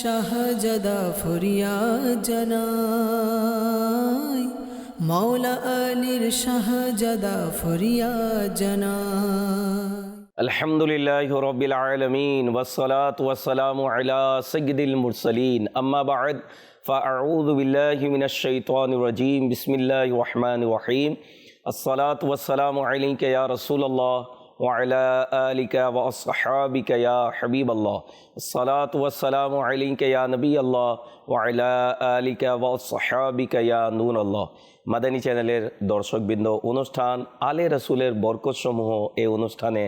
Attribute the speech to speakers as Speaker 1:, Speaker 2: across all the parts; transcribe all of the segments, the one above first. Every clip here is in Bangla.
Speaker 1: শাহজাদা ফরিয়া জানাই মাওলা আলীর শাহজাদা ফরিয়া জানাই
Speaker 2: الحمد لله رب العالمين والصلاة والسلام على سيد المرسلين أما بعد فأعوذ بالله من الشيطان الرجيم بسم الله الرحمن الرحيم الصلاة والسلام عليك يا رسول الله وعلى آلك وأصحابك يا حبيب الله. الصلاة والسلام عليك يا نبي الله. আলিকা নুন আল্লাহ মাদানী চ্যানেলের দর্শকবৃন্দ, অনুষ্ঠান আলে রসুলের বরকতসমূহ এই অনুষ্ঠানে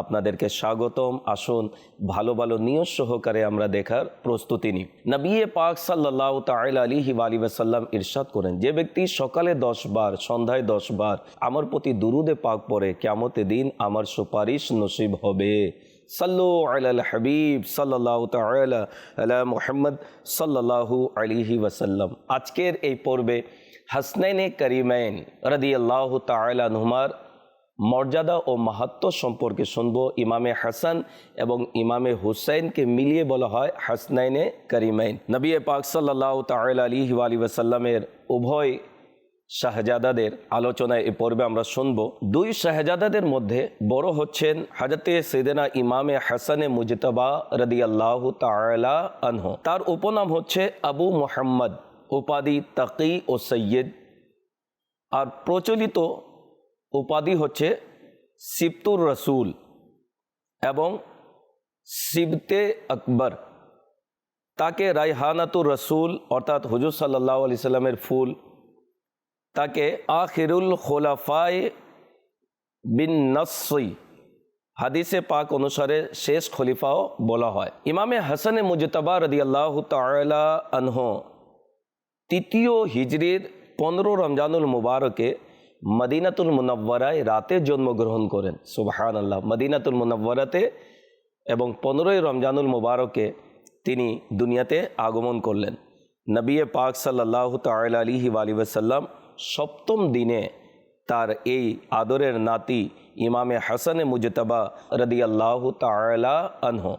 Speaker 2: আপনাদেরকে স্বাগতম। আসুন, ভালো ভালো নিয়োগ সহকারে আমরা দেখার প্রস্তুতি নিই। নবিয়ে পাক সাল্লাহ তাইল আলী হিবালি সাল্লাম ইরশাদ করেন, যে ব্যক্তি সকালে দশ বার, সন্ধ্যায় দশ বার আমার প্রতি দুরুদে পাক পড়ে কেমতে দিন আমার সুপারিশ নসিব হবে। সাল্লু আল হাবিব সাল্লাহ তালা মুহাম্মদ সাল্লাহু আলিহি ওয়াসাল্লাম। আজকের এই পর্বে হাসনাইনে করিমাইন রদি আল্লাহ তালানহুমার মর্যাদা ও মাহাত্ম সম্পর্কে শুনব ইমামে হাসান এবং ইমামে হুসাইনকে মিলিয়ে বলা হয় হাসনাইনে করিমাইন। নবী পাক সাল্লাহ তাল আলী ওয়াসাল্লামের উভয় শাহজাদাদের আলোচনায় এ পর্বে আমরা শুনব। দুই শাহজাদাদের মধ্যে বড় হচ্ছেন হাজরতে সেদেনা ইমামে হাসানে মুজতবা রদি আল্লাহ তালা আনহ। তার উপনাম হচ্ছে আবু মোহাম্মদ, উপাধি তাকি ও সৈয়দ। আর প্রচলিত উপাধি হচ্ছে সিপ্তুর রসুল এবং সিবতে আকবর। তাকে রায়হানাতুর রসুল অর্থাৎ হুজুর সাল্লাহ আলি সাল্লামের ফুল তাকে আখিরুল খোলাফায় বিন নসই হাদিসে পাক অনুসারে শেষ খলিফাও বলা হয়। ইমামে হাসানে মুজতবা রদি আল্লাহ তালা আনহ তৃতীয় হিজরির পনেরো রমজানুল মুবারকে মদিনাতুল মুনব্বরায় রাতে জন্মগ্রহণ করেন। সুবাহান আল্লাহ মদিনাতুল মুনব্বরাতে এবং পনেরোই রমজানুল মুবারকে তিনি দুনিয়াতে আগমন করলেন। নবিয়ে পাক সাল্লাহ তাল আলিহি আলী ওসাল্লাম সপ্তম দিনে তার এই আদরের নাতি ইমামে হাসানে মুজতবা আল্লাহ তালা আনহ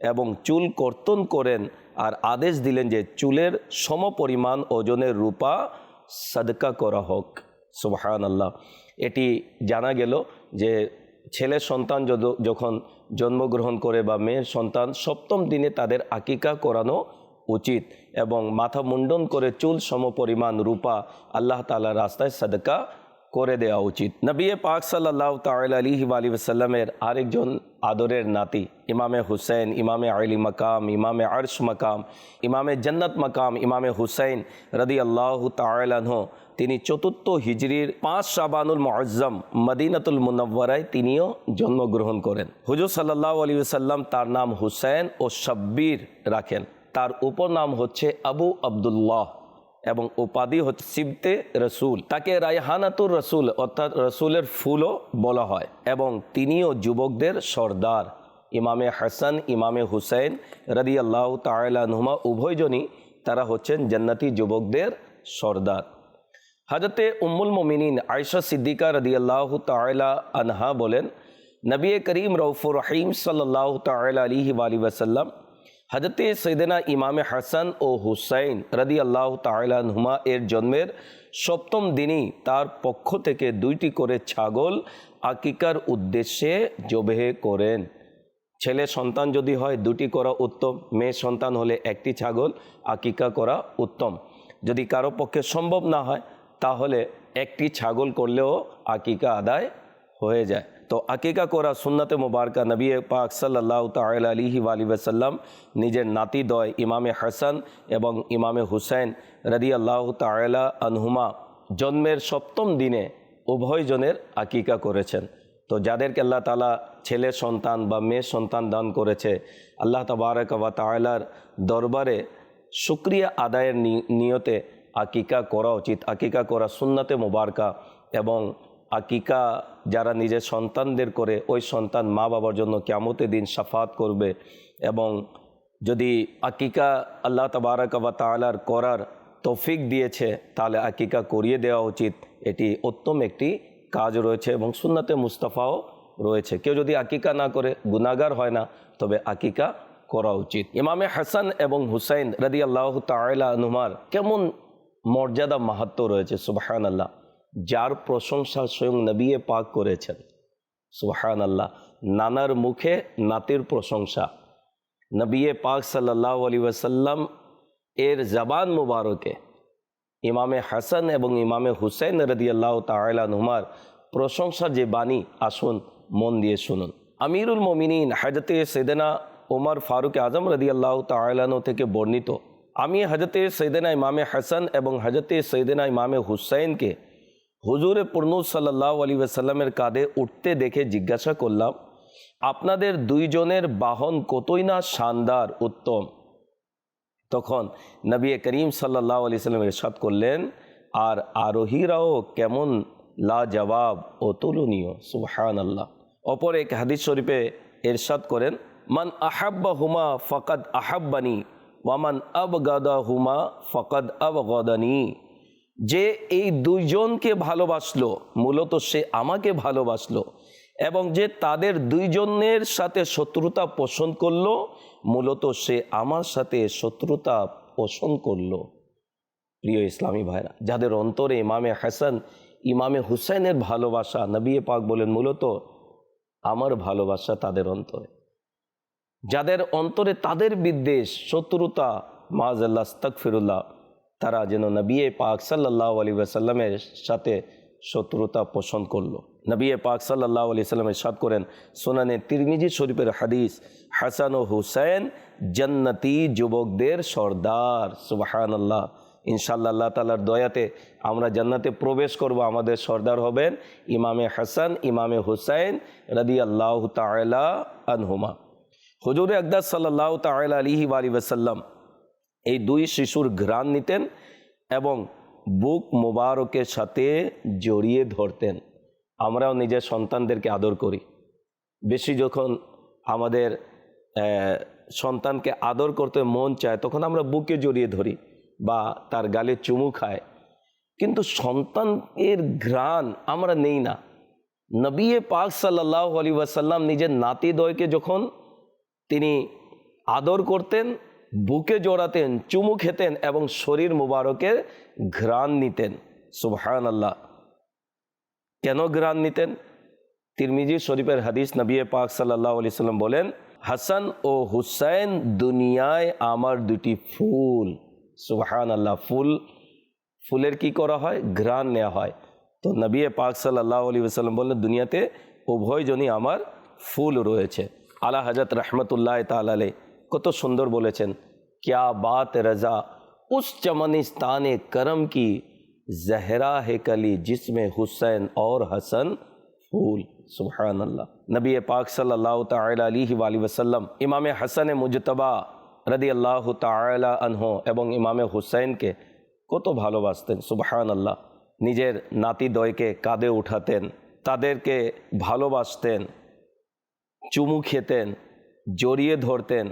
Speaker 2: এবং চুল কর্তন করেন আর আদেশ দিলেন যে চুলের সমপরিমাণ ওজনের রূপা সাদকা করা হোক। সুবাহান আল্লাহ এটি জানা গেল যে ছেলে সন্তান যখন জন্মগ্রহণ করে বা মেয়ের সন্তান সপ্তম দিনে তাদের আকিকা করানো উচিত এবং মাথা মুন্ডন করে চুল সমপরিমাণ রূপা আল্লাহ তালা রাস্তায় সাদকা করে দেওয়া উচিত। নবিয়ে পাক সাল্লাহ তাল আলিহি আলী সাল্লামের আরেকজন আদরের নাতি, ইমামে হুসেন ইমামে আলী মাকাম, ইমামে আরশ মাকাম, ইমামে জন্নত মাকাম, ইমামে হুসেন রদি আল্লাহ তালাহ তিনি চতুর্থ হিজড়ির পাঁচ শাবানুল মআজম মদিনাতুল মুনব্বরায় তিনিও জন্মগ্রহণ করেন। হুজুর সাল্লাহ আলী সাল্লাম তার নাম হুসেন ও শব্বির রাখেন। তার উপনাম হচ্ছে আবু আবদুল্লাহ এবং উপাধি হচ্ছে সিবতে রসুল। তাকে রায়হানাতুর রসুল অর্থাৎ রসুলের ফুলও বলা হয় এবং তিনিও যুবকদের সর্দার। ইমামে হাসান, ইমামে হুসাইন রদি আল্লাহ তালাহুমা উভয়জনই তারা হচ্ছেন জান্নাতি যুবকদের সর্দার। হাজরতে উম্মুল মমিনিন আয়সা সিদ্দিকা রদি আল্লাহ তালা আনহা বলেন, নবী করিম রৌফুর রহিম সাল্লাহ তাল আলী ওয়াসাল্লাম হজরতে সৈদনা ইমামে হাসান ও হুসাইন রদি আল্লাহ তাহুমা এর জন্মের সপ্তম দিনই তার পক্ষ থেকে দুইটি করে ছাগল আকিকার উদ্দেশ্যে জবেহে করেন। ছেলে সন্তান যদি হয়, দুটি করা উত্তম। মেয়ে সন্তান হলে একটি ছাগল, আকিকা করা উত্তম। যদি কারও পক্ষে সম্ভব না হয়, তাহলে একটি ছাগল করলেও আকিকা আদায় হয়ে যায়। তো আকিকা করা সুন্নাতে মুবারকা নবী পাক সাল্লাহ তাল আলিহি আলী ওসাল্লাম নিজের নাতিদয় ইমামে হাসান এবং ইমামে হুসেন রদি আল্লাহ তালা আনহুমা জন্মের সপ্তম দিনে উভয়জনের আকিকা করেছেন। তো যাদেরকে আল্লাহ তালা ছেলে সন্তান বা মেয়ে সন্তান দান করেছে, আল্লাহ তবারক বা তালার দরবারে শুক্রিয়া আদায়ের নিয়তে আকিকা করা উচিত। আকিকা করা সুন্নাতে মুবারকা এবং আকিকা যারা নিজের সন্তানদের করে, ওই সন্তান মা বাবার জন্য কেমতে দিন সাফাত করবে এবং যদি আকিকা আল্লাহ তবারক বা তালার করার তৌফিক দিয়েছে, তাহলে আকিকা করিয়ে দেওয়া উচিত। এটি উত্তম একটি কাজ রয়েছে এবং সুন্নাতে মুস্তাফাও রয়েছে। কেউ যদি আকিকা না করে গুনাগার হয় না, তবে আকিকা করা উচিত। ইমামে হাসান এবং হুসাইন রাদি আল্লাহ তালা নুমার কেমন মর্যাদা মাহাত্ম রয়েছে সুবাহান আল্লাহ যার প্রশংসা স্বয়ং নবিয়ে পাক করেছেন। সুবাহান আল্লাহ নানার মুখে নাতির প্রশংসা। নবিয়ে পাক সাল্লাহ আলী ওয়াসাল্লাম এর জবান মুবারকে ইমামে হাসান এবং ইমামে হুসেন রদি আল্লাহ তালা নুমার প্রশংসা যে বাণী আসুন, মন দিয়ে শুনুন। আমিরুল মমিনিন হাজতে সেদেনা ওমর ফারুক আজম রদি আল্লাহ তালানো থেকে বর্ণিত, আমি হজরতে সৈদিনা ইমামে হাসান এবং হজরতে সৈদিনা ইমামে হুসাইনকে হুজুরে পূর্ণু সাল্লাহ আলী ওয়াসাল্লামের কাঁধে উঠতে দেখে জিজ্ঞাসা করলাম, আপনাদের দুইজনের বাহন কতই না শানদার, উত্তম? তখন নবী করিম সাল্লাহ আলি সাল্লাম ইরশাদ করলেন, আর আরোহীরাও কেমন লা জবাব অতুলনীয় সুহান আল্লাহ অপর এক হাদিস শরীফে এরশাদ করেন, মান আহাব্বা হুমা ফকাদ আহাব্বানি ওয়ামান আবগাদা হুমা ফকাদ আবগাদানি। যে এই দুইজনকে ভালোবাসলো, মূলত সে আমাকে ভালোবাসলো এবং যে তাদের দুইজনের সাথে শত্রুতা পোষণ করল, মূলত সে আমার সাথে শত্রুতা পোষণ করল। প্রিয় ইসলামী ভাইরা, যাদের অন্তরে ইমামে হাসান, ইমামে হুসাইনের ভালোবাসা নবিয়ে পাক বলেন মূলত, আমার ভালোবাসা তাদের অন্তরে। যাদের অন্তরে তাদের বিদ্বেষ, শত্রুতা মাজাল্লাহ ফিরুল্লাহ তারা যেন নবী পাক সাল্লাহ আলী ওয়াসাল্লামের সাথে শত্রুতা পোষণ করল। নবী পাক সাল্লাহ আলি সাল্লামের সাদ করেন, সোনানে তিরমিজি শরীফের হাদিস, হাসান ও হুসেন জান্নাতি যুবকদের সর্দার সুবাহান আল্লাহ ইনশাল্লাহ আল্লাহ তালার দয়াতে আমরা জান্নাতে প্রবেশ করব, আমাদের সর্দার হবেন ইমামে হাসান, ইমামে হুসাইন রদি আল্লাহ তালা আনহুমা। হুজুর আকদাস সাল্লাহ তালা আলিহি আলী ওসাল্লাম এই দুই শিশুর ঘ্রাণ নিতেন এবং বুক মোবারকের সাথে জড়িয়ে ধরতেন। আমরাও নিজের সন্তানদেরকে আদর করি। বেশি যখন আমাদের সন্তানকে আদর করতে মন চায়, তখন আমরা বুকে জড়িয়ে ধরি বা তার গালে চুমু খায় কিন্তু সন্তানের ঘ্রাণ আমরা নেই না। নবিয়ে পাক সাল্লাহ আলী ওয়াসাল্লাম নিজের নাতিদয়কে যখন তিনি আদর করতেন বুকে জড়াতেন, চুমু খেতেন এবং শরীর মুবারকের ঘ্রাণ নিতেন। সুবহান আল্লাহ কেন ঘ্রাণ নিতেন? তিরমিজি শরীফের হাদিস নবী পাক সাল্লাহ আলি সাল্লাম বলেন, হাসান ও হুসাইন দুনিয়ায় আমার দুটি ফুল। সুবহান আল্লাহ ফুল, ফুলের কি করা হয়? ঘ্রাণ নেওয়া হয়। তো নবী পাক সাল্লাহ আলী সাল্লাম বললেন, দুনিয়াতে উভয়জনই আমার ফুল রয়েছে। আলা হজরত রহমতুল্লাহ তালে کت سندر بولے বলেছেন کیا بات رضا، اس چمنستان کرم کی زہرا ہے کلی جس میں حسین اور حسن پھول۔ سبحان اللہ۔ نبی پاک صلی اللہ تعالی علیہ وآلہ وسلم، امام حسن مجتبہ رضی اللہ تعالی عنہ এবং امام حسین کے کتو بھالو بازت سبحان اللہ۔ نجر ناتی সুবহান کے کادے নাতিদ্বয়কে কাঁধে کے তাদেরকে ভালোবাসতেন چومو খেতেন জড়িয়ে ধরতেন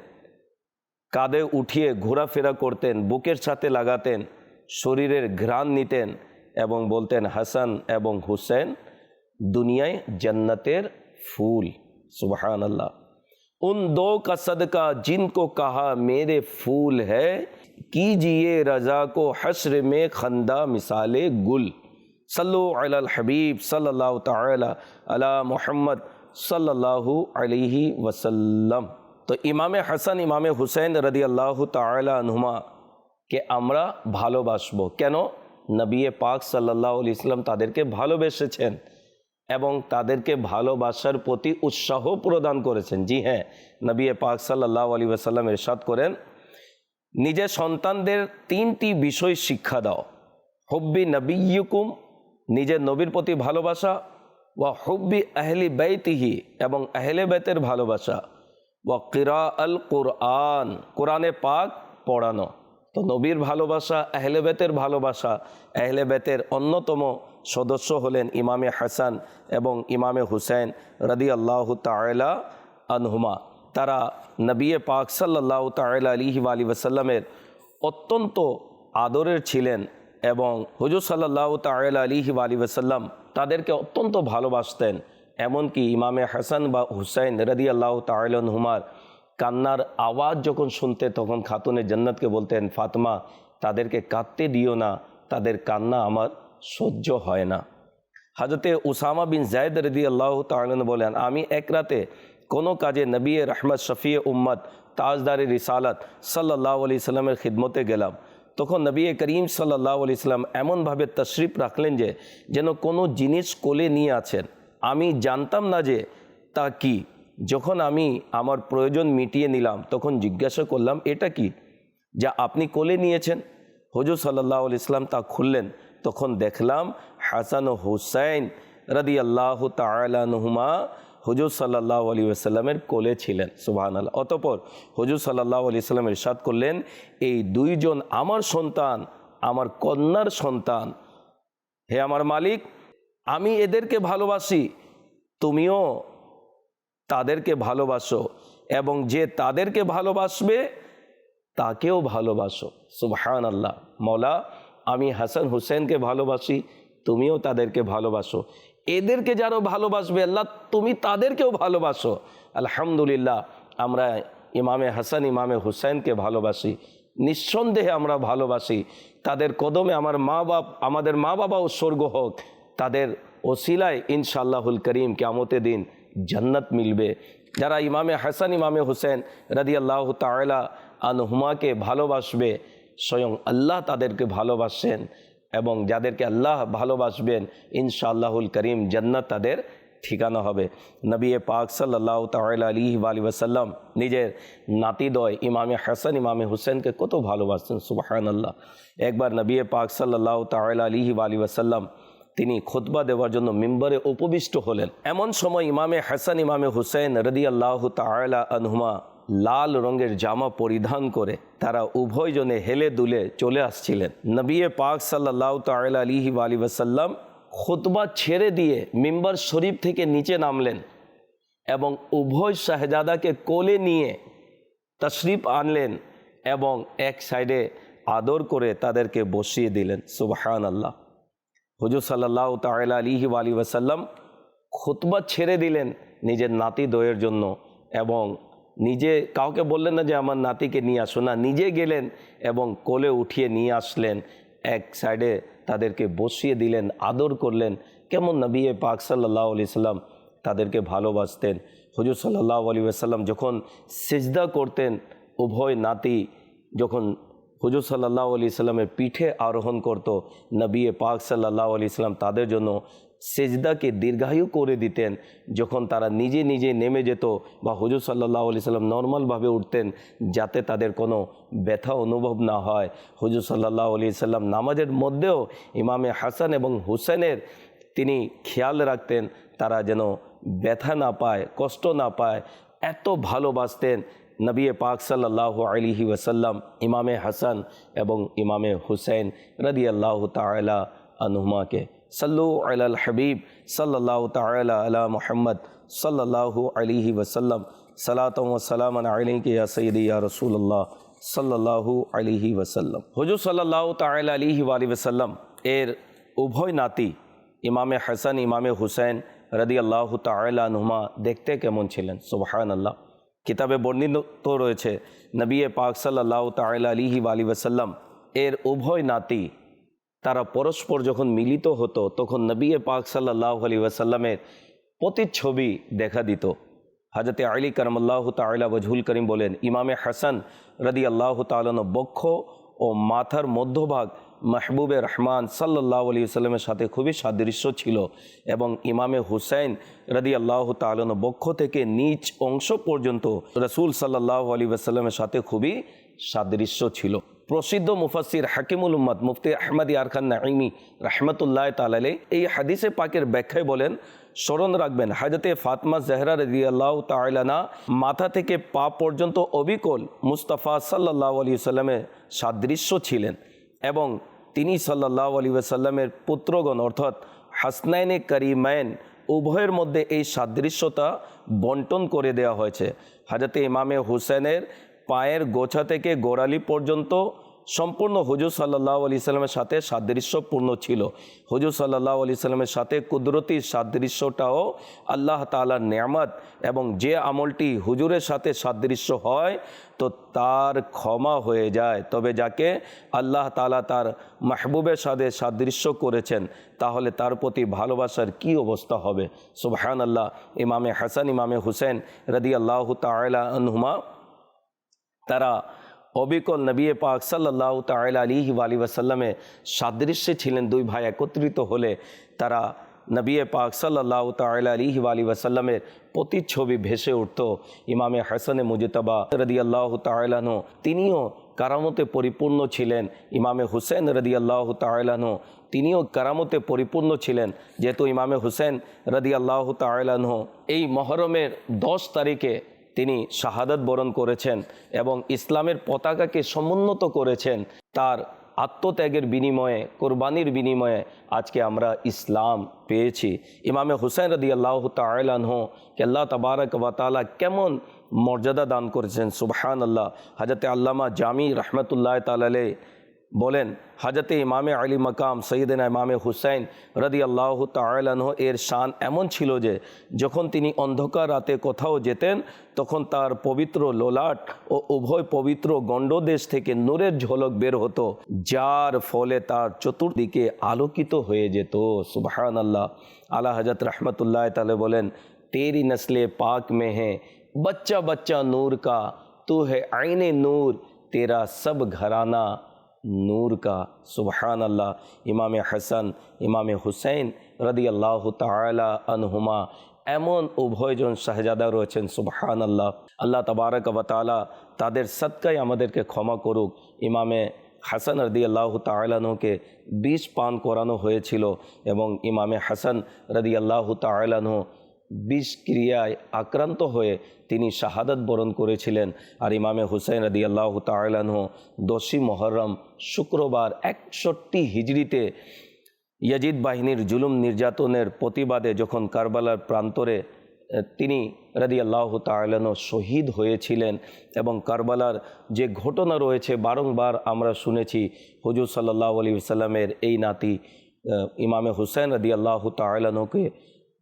Speaker 2: کادے কাঁধে উঠিয়ে ঘোরাফেরা করতেন، বুকের সাথে লাগাতেন، শরীরের ঘ্রাণ নিতেন এবং বলতেন حسن এবং حسین دنیا جنتر پھول سبحان اللہ ان دو کا صدقہ جن کو کہا میرے پھول ہے کیجیے رضا کو حشر میں خندہ مثال گل صلو علی الحبیب صلی اللہ تعالی علی محمد صلی اللہ علیہ وسلم তো ইমামে হাসান, ইমামে হুসেন রদি আল্লাহ তালা আনহুমাকে আমরা ভালোবাসবো। কেন? নবিয়ে পাক সাল্লাহ ইসলাম তাদেরকে ভালোবেসেছেন এবং তাদেরকে ভালোবাসার প্রতি উৎসাহ প্রদান করেছেন। জি হ্যাঁ নবিয়ে পাক সাল্লাহ আলী আসাল্লাম এরশাদ করেন, নিজের সন্তানদের তিনটি বিষয় শিক্ষা দাও। হব্বি নবীকুম নিজের নবীর প্রতি ভালোবাসা, ওয়া হব্বি আহলি বেতিহি এবং আহলে বেতের ভালোবাসা। ওয়া কিরা আল কোরআন, কোরআনে পাক পড়ানো। তো নবীর ভালোবাসা, আহলে বেতের ভালোবাসা, আহলে বেতের অন্যতম সদস্য হলেন ইমামে হাসান এবং ইমামে হুসেন রদি আল্লাহ তালা আনহুমা। তারা নবিয়ে পাক সাল্লাহ তালা আলিহি আলী ওসাল্লামের অত্যন্ত আদরের ছিলেন এবং হুজুর সাল্লাহ তালা আলিহি আলী ওসাল্লাম তাদেরকে অত্যন্ত ভালোবাসতেন। এমনকি ইমামে হাসান বা হুসাইন রদি আল্লাহ তালহুমার কান্নার আওয়াজ যখন শুনতে তখন খাতুনে জান্নাতকে বলতেন, ফাতমা, তাদেরকে কাঁদতে দিও না, তাদের কান্না আমার সহ্য হয় না। হাজরতে উসামা বিন জায়দ রদি আল্লাহ তালন বলেন, আমি এক রাতে কোনো কাজে নবী রহমত শফিয়ে উম্মদ তাজদারি রিসালাত সাল্লাহ আলি সাল্লামের খিদমতে গেলাম। তখন নবী করিম সাল্লাহ আলি সাল্লাম এমনভাবে তশরিফ রাখলেন যে, যেন কোনো জিনিস কোলে নিয়ে আছেন। আমি জানতাম না যে তা কি। যখন আমি আমার প্রয়োজন মিটিয়ে নিলাম, তখন জিজ্ঞাসা করলাম, এটা কি? যা আপনি কোলে নিয়েছেন। হজুর সাল্লাহ ইসলাম তা খুললেন। তখন দেখলাম, হাসান ও হুসাইন রাদি আল্লাহ তালানহুমা হুজুর সাল্লাহ আলী আসাল্লামের কোলে ছিলেন। সুবাহান আল্লাহ অতপর হুজুর সাল্লাহ আলি সাল্লাম ইরশাদ করলেন, এই দুইজন আমার সন্তান, আমার কন্যার সন্তান। হে আমার মালিক আমি এদেরকে ভালোবাসি, তুমিও তাদেরকে ভালোবাসো এবং যে তাদেরকে ভালোবাসবে, তাকেও ভালোবাসো। সুবহান আল্লাহ মৌলা আমি হাসান হুসেনকে ভালোবাসি, তুমিও তাদেরকে ভালোবাসো। এদেরকে যারা ভালোবাসবে, আল্লাহ, তুমি তাদেরকেও ভালোবাসো। আলহামদুলিল্লাহ, আমরা ইমামে হাসান, ইমামে হুসেনকে ভালোবাসি। নিঃসন্দেহে আমরা ভালোবাসি। তাদের কদমে আমার মা বাপ আমাদের মা বাবাও স্বর্গ হোক। তাদের ওসিলায় ইনশাআল্লাহুল করিম কেমতে দিন জান্নাত মিলবে। যারা ইমামে হাসান, ইমামে হুসেন রাদি আল্লাহ তালা আনহুমাকে ভালোবাসবে, স্বয়ং আল্লাহ তাদেরকে ভালোবাসেন এবং যাদেরকে আল্লাহ ভালোবাসবেন, ইনশাআল্লাহুল করিম জান্নাত তাদের ঠিকানা হবে। নবী পাক সাল্লাহ তালা আলী আলী ওসাল্লাম নিজের নাতিদয় ইমামে হাসান, ইমামে হুসেনকে কত ভালোবাসতেন সুবাহান আল্লাহ একবার নবী পাক সাল্লাহ তালা আলী আলী ওসাল্লাম তিনি খোতবা দেওয়ার জন্য মিম্বরে উপবিষ্ট হলেন। এমন সময় ইমামে হাসান, ইমামে হুসেন রদি আল্লাহ তালা আনহুমা লাল রঙের জামা পরিধান করে তারা উভয়জনে হেলে দুলে চলে আসছিলেন। নবিয়ে পাক সাল্লাহ তালা আলিহি আলী ওসাল্লাম খুতবা ছেড়ে দিয়ে মিম্বার শরীফ থেকে নিচে নামলেন এবং উভয় শাহজাদাকে কোলে নিয়ে তশরিফ আনলেন এবং এক সাইডে আদর করে তাদেরকে বসিয়ে দিলেন। সুবাহান আল্লাহ হুজুর সাল্লাহ তালা আলিহি আলী ওয়াসাল্লাম খুতবা ছেড়ে দিলেন নিজের নাতি দয়ের জন্য এবং নিজে কাউকে বললেন না যে আমার নাতিকে নিয়ে আসো না, নিজে গেলেন এবং কোলে উঠিয়ে নিয়ে আসলেন, এক সাইডে তাদেরকে বসিয়ে দিলেন, আদর করলেন, কেমন নবী পাক সাল্লাহ আলি সাল্লাম তাদেরকে ভালোবাসতেন। হুজুর সাল্লাহ আলী আসাল্লাম যখন সেজদা করতেন, উভয় নাতি যখন হুজুর সাল্লাহ আলি সাল্লামের পিঠে আরোহণ করত। নবী পাক সাল্লাহ আলি সাল্লাম তাদের জন্য সেজদাকে দীর্ঘায়ু করে দিতেন। যখন তারা নিজে নিজে নেমে যেত বা হুজুর সাল্লাহ আলি সাল্লাম নর্মালভাবে উঠতেন, যাতে তাদের কোনো ব্যথা অনুভব না হয়। হুজুর সাল্লাহ আলি সাল্লাম নামাজের মধ্যেও ইমামে হাসান এবং হুসেনের তিনি খেয়াল রাখতেন, তারা যেন ব্যথা না পায়, কষ্ট না পায়, এত ভালোবাসতেন নবী পাক সাল্লাহ আলিহি ওসাল্লাম ইমামে হাসান এবং ইমামে হুসেন রদি আল্লাহ তালা আনহুমাকে সাল্লু আল হাবিব সাল্লাহ তালা আলা মোহাম্মদ সাল্লাহু আলিহি ওসাল্লাম সালাত সালাম আলিকে ইয়া সঈদ ইয়া রসুল্লাহ সাল্লাহু আলিহি ওসাল্লাম হুজুর সাল্লাহ তালা আলিহি আলি ওসাল্লাম এর উভয় নাতি ইমামে হাসান ইমামে হুসেন রদি আল্লাহ তালা নুমা দেখতে কেমন ছিলেন সুবাহান আল্লাহ কিতাবে বর্ণিত রয়েছে, নবী পাক সাল্লাহ তালা আলিহি আলী ওসাল্লাম এর উভয় নাতি তারা পরস্পর যখন মিলিত হতো, তখন নবী পাক সাল্লাহ আলী ওয়াসাল্লামের প্রতিচ্ছবি দেখা দিত। হাজরতে আলী করমল্লাহ তালা বজহুল করিম বলেন, ইমামে হাসান রদি আল্লাহ তালন বক্ষ ও মাথার মধ্যভাগ মাহবুবে রহমান সাল্লাহ আলী সাল্লামের সাথে খুবই সাদৃশ্য ছিল এবং ইমামে হুসাইন রদি আল্লাহ তালন বক্ষ থেকে নিচ অংশ পর্যন্ত রসুল সাল্লাহ আলী আসাল্লামের সাথে খুবই সাদৃশ্য ছিল। প্রসিদ্ধ মুফাসির হাকিমুল উম্মদ মুফতি আহমদ ইয়ারখান নাইমি রহমতুল্লাহ তালালে এই হাদিসে পাকের ব্যাখ্যায় বলেন, স্মরণ রাখবেন, হাজরতে ফাতমা জহরা রদি আল্লাহ তালানা মাথা থেকে পা পর্যন্ত অবিকল মুস্তাফা সাল্লাহ আলী সাল্লামের সাদৃশ্য ছিলেন। এবং তিনি সাল্লাহ আলী ওয়াসাল্লামের পুত্রগণ, অর্থাৎ হাসনাইনে করিমায়ন উভয়ের মধ্যে এই সাদৃশ্যতা বন্টন করে দেওয়া হয়েছে। হাজরতে ইমামে হুসেনের পায়ের গোছা থেকে গোড়ালি পর্যন্ত সম্পূর্ণ হুজুর সাল্লাহ আলি সাল্লামের সাথে সাদৃশ্যপূর্ণ ছিল। হুজুর সাল্লাহ আলি সাল্লামের সাথে কুদরতি সাদৃশ্যটাও আল্লাহ তালার নিয়ামত এবং যে আমলটি হুজুরের সাথে সাদৃশ্য হয়, তো তার ক্ষমা হয়ে যায়। তবে যাকে আল্লাহ তালা তার মাহবুবের সাথে সাদৃশ্য করেছেন, তাহলে তার প্রতি ভালোবাসার কি অবস্থা হবে? সুবহান আল্লাহ ইমামে হাসান, ইমামে হুসেন রদি আল্লাহ তালা আনহুমা, তারা অবিকল নবী পাক সাল্লাহ তাল আলী আলী ওয়াসাল্লামে সাদৃশ্যে ছিলেন দুই ভাই একত্রিত হলে তারা নবী পাক সাল্লাহ তাল আলী আলী ওয়াসাল্লামের প্রতিচ্ছবি ভেসে উঠত। ইমামে হাসানে মুজিতাবা রদি আল্লাহ তালানো তিনিও কারামতে পরিপূর্ণ ছিলেন। ইমামে হুসেন রদি আল্লাহ তালানো তিনিও কারামতে পরিপূর্ণ ছিলেন। যেহেতু ইমামে হুসেন রদি আল্লাহ তালানহ এই মহরমের দশ তারিখে তিনি শাহাদাত বরণ করেছেন এবং ইসলামের পতাকাকে সমুন্নত করেছেন তার আত্মত্যাগের বিনিময়ে, কোরবানির বিনিময়ে আজকে আমরা ইসলাম পেয়েছি। ইমামে হুসেন রদি আল্লাহ তালানহ কে আল্লাহ তবারক ওয়াতালা কেমন মর্যাদা দান করেছেন সুবহান আল্লাহ হাজরতে আল্লামা জামি রহমতুল্লাহ তালালে বলেন হাজরতে ইমামে আলী মাকাম সঈদিন ইমামে হুসাইন রদি আল্লাহ তালাহ এর শান এমন ছিল যে যখন তিনি অন্ধকার রাতে কোথাও যেতেন তখন তার পবিত্র লোলাট ও উভয় পবিত্র গণ্ডদেশ থেকে নূরের ঝলক বের হতো যার ফলে তার চতুর্দিকে আলোকিত হয়ে যেত সুবহান আল্লাহ আলা হজরত রহমতুল্লাহ তালে বলেন তেরি নসলে পাক में है बच्चा बच्चा नूर का तू है आईने नूर तेरा सब घराना কা সুবহান আল্লাহ ইমামে হাসান, ইমামে হুসাইন রদি আল্লাহ তালা আনহুমা, এমন উভয়জন শাহজাদা রয়েছেন সুবহান আল্লাহ আল্লাহ তবারক তালা তাদের সৎকাই আমাদেরকে ক্ষমা করুক। ইমামে হাসান রদি আল্লাহ তালানহকে বিষ পান করানো হয়েছিল এবং ইমামে হাসান রদি আল্লাহ তালানহ বিষ ক্রিয়ায় আক্রান্ত হয়ে তিনি শাহাদাত বরণ করেছিলেন। আর ইমামে হুসাইন রদি আল্লাহ তালাহ দশী মহরম শুক্রবার একষট্টি হিজড়িতে ইয়াজিদ বাহিনীর জুলুম নির্যাতনের প্রতিবাদে যখন কারবালার প্রান্তরে তিনি রাদি আল্লাহ তালানো শহীদ হয়েছিলেন এবং কারবালার যে ঘটনা রয়েছে বারংবার আমরা শুনেছি, হুজুর সাল্লাহ আলী সাল্লামের এই নাতি ইমামে হুসাইন রাদি আল্লাহ তালানোকে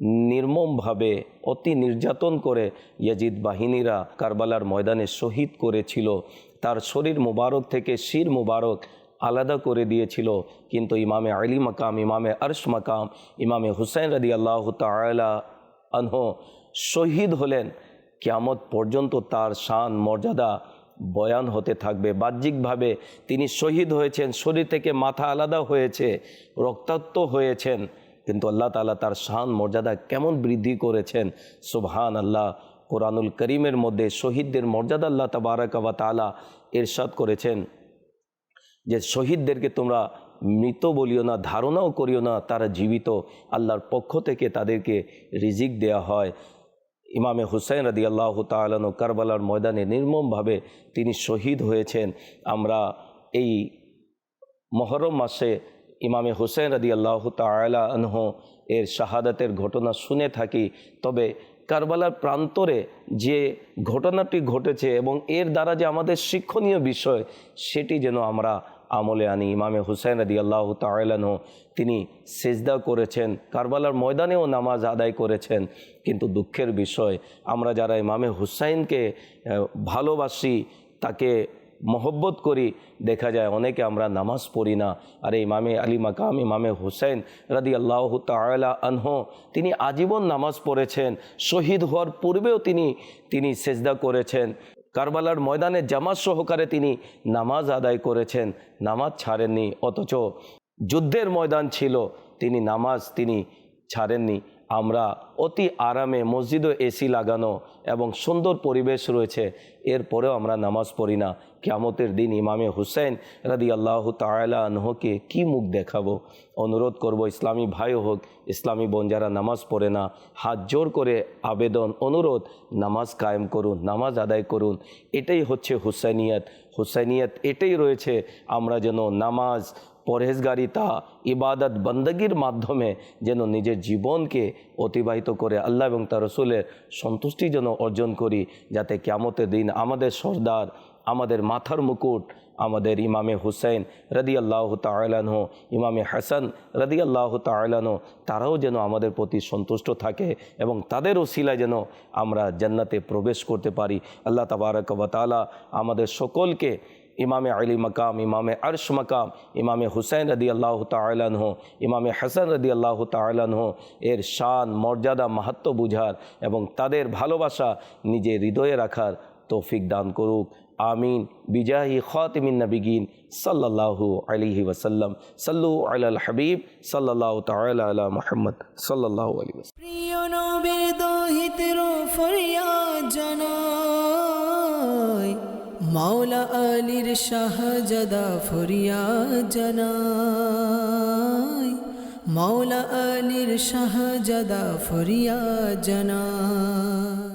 Speaker 2: নির্মমভাবে, অতি নির্যাতন করে ইয়াজিদ বাহিনীরা কারবালার ময়দানে শহীদ করেছিল। তার শরীর মুবারক থেকে শির মুবারক আলাদা করে দিয়েছিল। কিন্তু ইমামে আলী মাকাম, ইমামে আরশ মাকাম, ইমামে হুসাইন রাদি আল্লাহ তালা আনহ শহীদ হলেন। কিয়ামত পর্যন্ত তার শান, মর্যাদা বয়ান হতে থাকবে। বাহ্যিকভাবে তিনি শহীদ হয়েছেন, শরীর থেকে মাথা আলাদা হয়েছে, রক্তাক্ত হয়েছেন। কিন্তু আল্লাহ তালা তার শান, মর্যাদা কেমন বৃদ্ধি করেছেন? সুবহান আল্লাহ কোরআনুল করিমের মধ্যে শহীদদের মর্যাদা আল্লাহ তাবারাকাবা তালা এরশাদ করেছেন যে শহীদদেরকে তোমরা মৃত বলিও না, ধারণাও করিও না, তারা জীবিত। আল্লাহর পক্ষ থেকে তাদেরকে রিজিক দেয়া হয়। ইমামে হুসাইন রাদি আল্লাহ তালানো কারবালার ময়দানে নির্মমভাবে তিনি শহীদ হয়েছেন। আমরা এই মহরম মাসে ইমামে হুসেন রাদি আল্লাহ তালা আনহ এর শাহাদাতের ঘটনা শুনে থাকি। তবে কারবালার প্রান্তরে যে ঘটনাটি ঘটেছে এবং এর দ্বারা যে আমাদের শিক্ষণীয় বিষয়, সেটি যেন আমরা আমলে আনি। ইমামে হুসেন রাদি আল্লাহ তালানহ তিনি সেজদা করেছেন, কারবালার ময়দানেও নামাজ আদায় করেছেন। কিন্তু দুঃখের বিষয়, আমরা যারা ইমামে হুসাইনকে ভালোবাসি, তাকে মহব্বত করি, দেখা যায় অনেকে আমরা নামাজ পড়ি না। আরে ইমামে আলী মাকাম, ইমামে হুসেন রাদি আল্লাহ তালা আনহ, তিনি আজীবন নামাজ পড়েছেন। শহীদ হওয়ার পূর্বেও তিনি তিনি সেজদা করেছেন। কারবালার ময়দানে জামাত সহকারে তিনি নামাজ আদায় করেছেন, নামাজ ছাড়েননি। অথচ যুদ্ধের ময়দান ছিল, তিনি নামাজ তিনি ছাড়েননি। আমরা অতি আরামে মসজিদও এসি লাগানো এবং সুন্দর পরিবেশ রয়েছে। এরপরেও আমরা নামাজ পড়ি না। কেয়ামতের দিন ইমামে হুসেন রাদি আল্লাহ তালা আনহকে কি মুখ দেখাবো? অনুরোধ করব, ইসলামী ভাই হোক, ইসলামী বোন যারা নামাজ পড়ে না, হাত জোর করে আবেদন, অনুরোধ, নামাজ কায়েম করুন, নামাজ আদায় করুন। এটাই হচ্ছে হুসাইনিয়ত। হুসাইনিয়ত এটাই রয়েছে, আমরা যেন নামাজ পরহেজগারিতা, ইবাদত, বন্দগির মাধ্যমে যেন নিজের জীবনকে অতিবাহিত করে আল্লাহ এবং তার রসুলের সন্তুষ্টি যেন অর্জন করি, যাতে কেমতের দিন আমাদের সর্দার, আমাদের মাথার মুকুট, আমাদের ইমামে হুসেন রদি আল্লাহ তালানহ ইমামে হাসান রদি আল্লাহ তালানহ তারাও যেন আমাদের প্রতি সন্তুষ্ট থাকে এবং তাদের ওসিলায় যেন আমরা জান্নাতে প্রবেশ করতে পারি। আল্লাহ তাবারক তালা আমাদের সকলকে ইমামে আলী মাকাম, ইমামে আরশ মাকাম, ইমামে হুসেন রদি আল্লাহ তালানহ ইমামে হাসান রদি আল্লাহ তালানহ এর শান, মর্যাদা মাহাত্ম বুঝার এবং তাদের ভালোবাসা নিজের হৃদয়ে রাখার তৌফিক দান করুক। আমিন। বিজাহি খাতিমিন নবিগিন সাল্লাল্লাহু আলাইহি ওয়াসাল্লাম। সাল্লু আলাল হাবিব সাল্লাল্লাহু তাআলা আলা মুহাম্মদ সাল্লাল্লাহু আলাইহি ওয়াসাল্লাম।
Speaker 1: প্রিয় নবীর দহিতের ফরিয়াদ জানাই মাওলা আলীর শাহজাদা ফরিয়া জানাই। মাওলা আলীর শাহজাদা ফরিয়া জানাই।